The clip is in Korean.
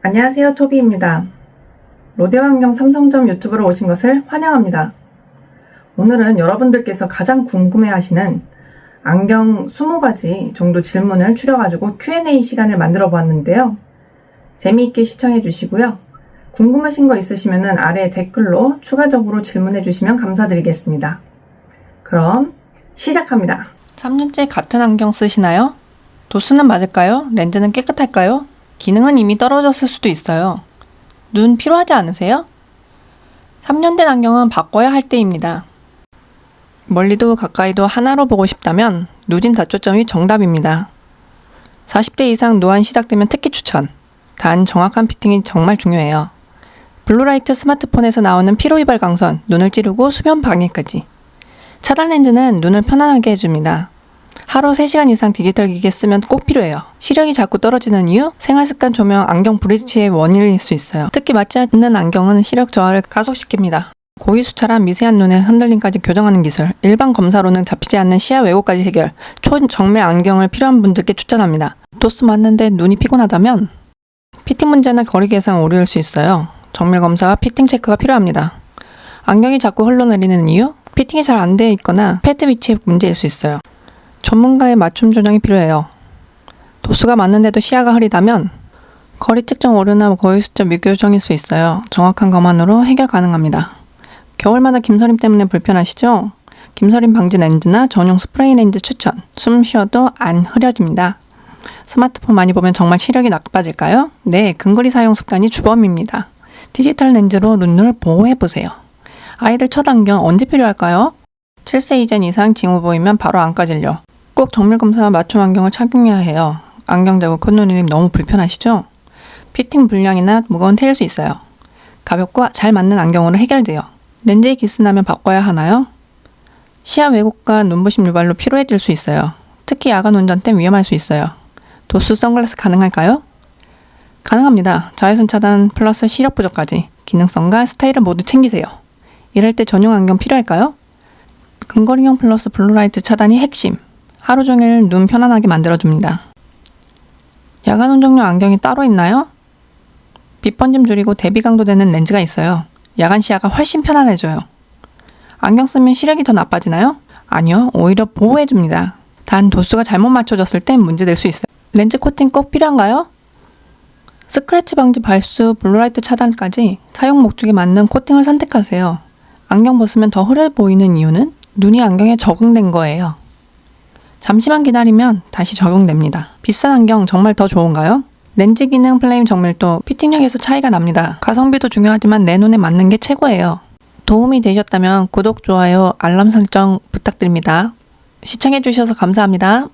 안녕하세요. 토비입니다. 롯데환경 삼성점 유튜브로 오신 것을 환영합니다. 오늘은 여러분들께서 가장 궁금해 하시는 안경 20가지 정도 질문을 추려가지고 Q&A 시간을 만들어 보았는데요. 재미있게 시청해 주시고요. 궁금하신 거 있으시면 아래 댓글로 추가적으로 질문해 주시면 감사드리겠습니다. 그럼 시작합니다. 3년째 같은 안경 쓰시나요? 도수는 맞을까요? 렌즈는 깨끗할까요? 기능은 이미 떨어졌을 수도 있어요. 눈 피로하지 않으세요? 3년 된 안경은 바꿔야 할 때입니다. 멀리도 가까이도 하나로 보고 싶다면 누진 다초점이 정답입니다. 40대 이상 노안 시작되면 특히 추천. 단 정확한 피팅이 정말 중요해요. 블루라이트 스마트폰에서 나오는 피로이발 강선, 눈을 찌르고 수면 방해까지. 차단 렌즈는 눈을 편안하게 해줍니다. 하루 3시간 이상 디지털 기기 쓰면 꼭 필요해요. 시력이 자꾸 떨어지는 이유? 생활습관 조명 안경 브릿지의 원인일 수 있어요. 특히 맞지 않는 안경은 시력 저하를 가속시킵니다. 고위 수차란 미세한 눈의 흔들림까지 교정하는 기술, 일반 검사로는 잡히지 않는 시야 왜곡까지 해결, 초정밀 안경을 필요한 분들께 추천합니다. 도수 맞는데 눈이 피곤하다면 피팅 문제나 거리 계산 오류일 수 있어요. 정밀 검사와 피팅 체크가 필요합니다. 안경이 자꾸 흘러내리는 이유? 피팅이 잘 안 돼 있거나 패드 위치의 문제일 수 있어요. 전문가의 맞춤 조정이 필요해요. 도수가 맞는데도 시야가 흐리다면 거리 측정 오류나 거의 숫자 미교정일 수 있어요. 정확한 검안으로 해결 가능합니다. 겨울마다 김서림 때문에 불편하시죠? 김서림 방지 렌즈나 전용 스프레이 렌즈 추천. 숨 쉬어도 안 흐려집니다. 스마트폰 많이 보면 정말 시력이 나빠질까요? 네, 근거리 사용 습관이 주범입니다. 디지털 렌즈로 눈을 보호해 보세요. 아이들 첫 안경 언제 필요할까요? 7세 이전 이상 징후 보이면 바로 안과 진료. 꼭 정밀 검사와 맞춤 안경을 착용해야 해요. 안경 자국 콧눈이 너무 불편하시죠? 피팅 불량이나 무거운 테일 수 있어요. 가볍고 잘 맞는 안경으로 해결돼요. 렌즈에 기스나면 바꿔야 하나요? 시야 왜곡과 눈부심 유발로 피로해질 수 있어요. 특히 야간 운전 때 위험할 수 있어요. 도수 선글라스 가능할까요? 가능합니다. 자외선 차단 플러스 시력 부족까지 기능성과 스타일을 모두 챙기세요. 이럴 때 전용 안경 필요할까요? 근거리형 플러스 블루라이트 차단이 핵심. 하루 종일 눈 편안하게 만들어줍니다. 야간 운전용 안경이 따로 있나요? 빛번짐 줄이고 대비 강도 되는 렌즈가 있어요. 야간 시야가 훨씬 편안해져요. 안경 쓰면 시력이 더 나빠지나요? 아니요, 오히려 보호해줍니다. 단 도수가 잘못 맞춰졌을 땐 문제될 수 있어요. 렌즈 코팅 꼭 필요한가요? 스크래치 방지 발수, 블루라이트 차단까지 사용 목적에 맞는 코팅을 선택하세요. 안경 벗으면 더 흐려 보이는 이유는 눈이 안경에 적응된 거예요. 잠시만 기다리면 다시 적응됩니다. 비싼 안경 정말 더 좋은가요? 렌즈 기능, 플레임 정밀도, 피팅력에서 차이가 납니다. 가성비도 중요하지만 내 눈에 맞는 게 최고예요. 도움이 되셨다면 구독, 좋아요, 알람 설정 부탁드립니다. 시청해주셔서 감사합니다.